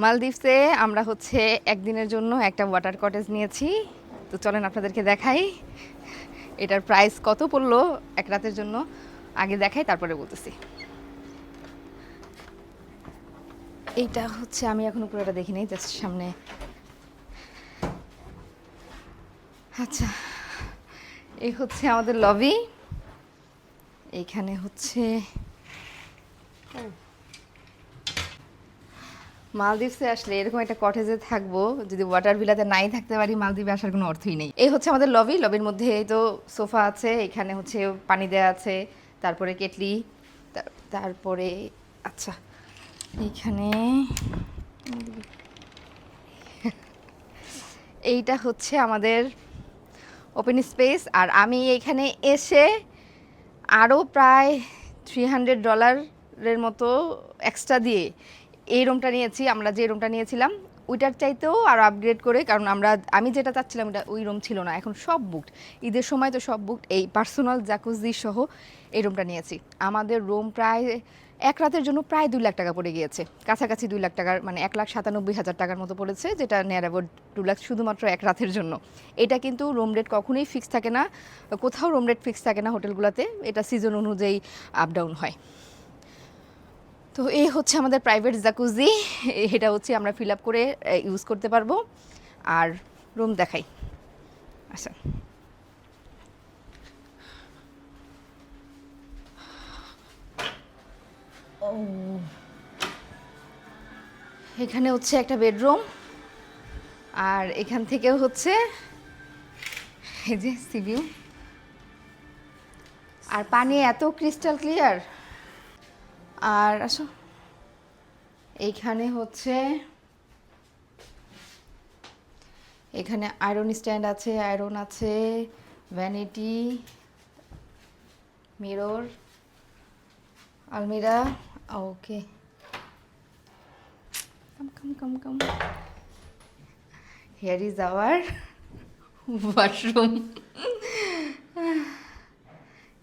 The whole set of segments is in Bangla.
মালদ্বীপসে আমরা হচ্ছে একদিনের জন্য একটা ওয়াটার কটেজ নিয়েছি। তো চলেন আপনাদেরকে দেখাই, এটার প্রাইস কত পড়ল এক রাতের জন্য? আগে দেখাই, তারপরে বলতেছি। এইটা হচ্ছে, আমি এখন পুরোটা দেখি নাই জাস্ট সামনে। আচ্ছা এই হচ্ছে আমাদের লবি এইখানে হচ্ছে মালদ্বীপসে আসলে এরকম একটা কটেজে থাকব, যদি ওয়াটার ভিলাতে নাই থাকতে পারি, মালদ্বীপে আসার কোনো অর্থই নেই। এই হচ্ছে আমাদের লবি লবির মধ্যে এই তো সোফা আছে, এখানে হচ্ছে পানি দেওয়া আছে, তারপরে কেটলি, তার- তারপরে আচ্ছা এইখানে, এইটা হচ্ছে আমাদের ওপেন স্পেস আর আমি এইখানে এসে আরও প্রায় থ্রি হান্ড্রেড ডলারের মতো এক্সট্রা দিয়ে এই রুমটা নিয়েছি, আমরা যে রুমটা নিয়েছিলাম, ওইটার চাইতেও আরও আপগ্রেড করে, কারণ আমরা, আমি যেটা চাচ্ছিলাম ওটা ওই রুম ছিল না, এখন সব বুকড ঈদের সময় তো সব বুকড এই পার্সোনাল জাকুজি সহ এই রুমটা নিয়েছি। আমাদের রুম প্রায়, এক রাতের জন্য প্রায় দুই লাখ টাকা পড়ে গিয়েছে। কাছাকাছি দুই লাখ টাকার মানে এক লাখ সাতানব্বই হাজার টাকার মতো পড়েছে, যেটা নেয়ার অ্যাবাউট টু লাখ শুধুমাত্র এক রাতের জন্য। এটা কিন্তু রুম রেট কখনোই ফিক্স থাকে না, কোথাও রুম রেট ফিক্স থাকে না হোটেলগুলোতে এটা সিজন অনুযায়ী আপ ডাউন হয়। তো এই হচ্ছে আমাদের প্রাইভেট জাকুজি এটা হচ্ছে আমরা ফিল আপ করে ইউজ করতে পারব। আর রুম দেখাই। আচ্ছা। এখানে হচ্ছে একটা বেডরুম আর এখান থেকেও হচ্ছে এই যে সিভিউ আর পানি এত ক্রিস্টাল ক্লিয়ার আর আসো। এইখানে হচ্ছে, এখানে আয়রন স্ট্যান্ড আছে আয়রন আছে ভ্যানিটি মিরর আলমিরা okay come come come come here is our washroom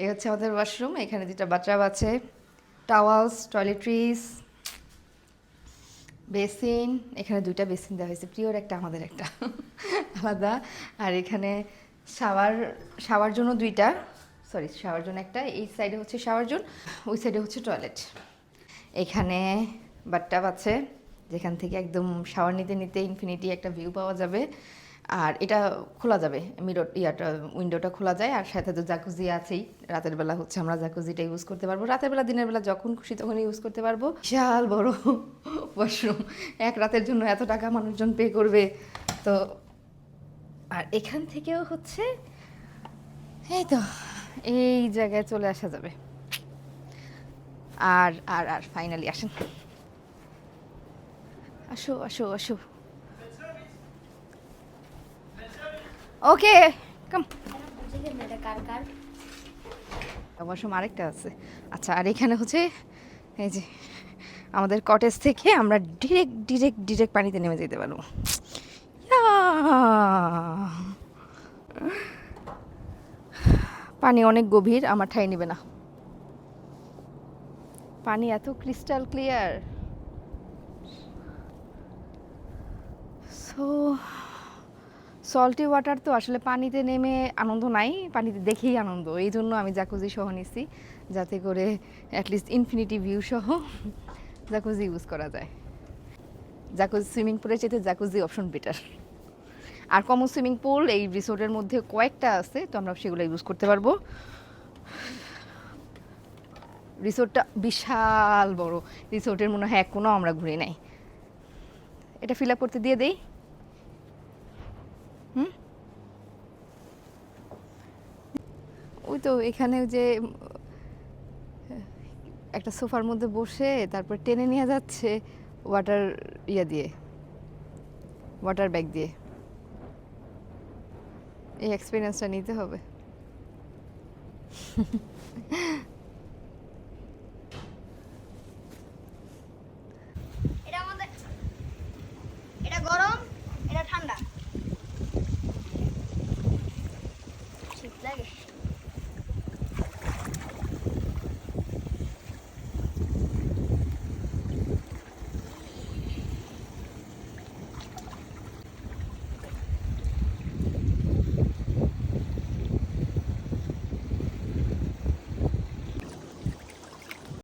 এই হচ্ছে আমাদের ওয়াশরুম এখানে দুটা বাথরাব আছে। টাওয়ালস টয়লেট্রিস বেসিন এখানে দুইটা বেসিন দেওয়া হয়েছে। প্রিয়র একটা, আমাদের একটা। আলাদা। আর এখানে শাওয়ার শাওয়ার জন্য দুইটা। সরি শাওয়ার জন্য একটা। এই সাইডে হচ্ছে শাওয়ার জোন ওই সাইডে হচ্ছে টয়লেট এখানে বাথটাব আছে, যেখান থেকে একদম শাওয়ার নিতে নিতে ইনফিনিটি একটা ভিউ পাওয়া যাবে। আর এটা খোলা যাবে। মিরর ইয়াটা, উইন্ডোটা খোলা যায় আর সাথে তো জাকুজি আছেই। রাতের বেলা হচ্ছে আমরা জাকুজিটা ইউজ করতে পারব। রাতের বেলা, দিনের বেলা যখন খুশি তখন ইউজ করতে পারব। বিশাল বড় ওয়াশরুম এক রাতের জন্য এত টাকা মানুষজন পে করবে। তো আর এখান থেকেও হচ্ছে, এই তো, এই জায়গায় চলে আসা যাবে। আর আর আর ফাইনালি আসেন। আসো আসো আসো। ওকে কাম ওয়াশরুম আরেকটা আছে। আচ্ছা আর এখানে হচ্ছে এই যে আমাদের কটেজ থেকে আমরা ডিরেক্ট ডিরেক্ট ডিরেক্ট পানিতে নেমে যেতে পারব। পানি অনেক গভীর, আমার ঠাই নেবে না। পানি এত crystal clear so salty water তো আসলে পানিতে নেমে আনন্দ নাই, পানিতে দেখেই আনন্দ। এই জন্য আমি জাকুজি সহ নিছি, যাতে করে অ্যাটলিস্ট ইনফিনিটি ভিউ সহ জাকুজি ইউজ করা যায়। জাকুজি সুইমিং পুলের চেয়ে জাকুজি অপশন বেটার আর কমন সুইমিং পুল এই রিসোর্টের মধ্যে কয়েকটা আছে, তো আমরা সেগুলো ইউজ করতে পারব। রিসোর্টটা বিশাল বড়। রিসোর্টের মনে হয় এক কোনো আমরা ঘুরে নাই। এটা ফিল আপ করতে দিয়ে দেই। তো এখানে যে একটা সোফার মধ্যে বসে তারপর টেনে নিয়ে যাচ্ছে ওয়াটার ইয়া দিয়ে, ওয়াটার ব্যাগ দিয়ে। এই এক্সপিরিয়েন্সটা নিতে হবে।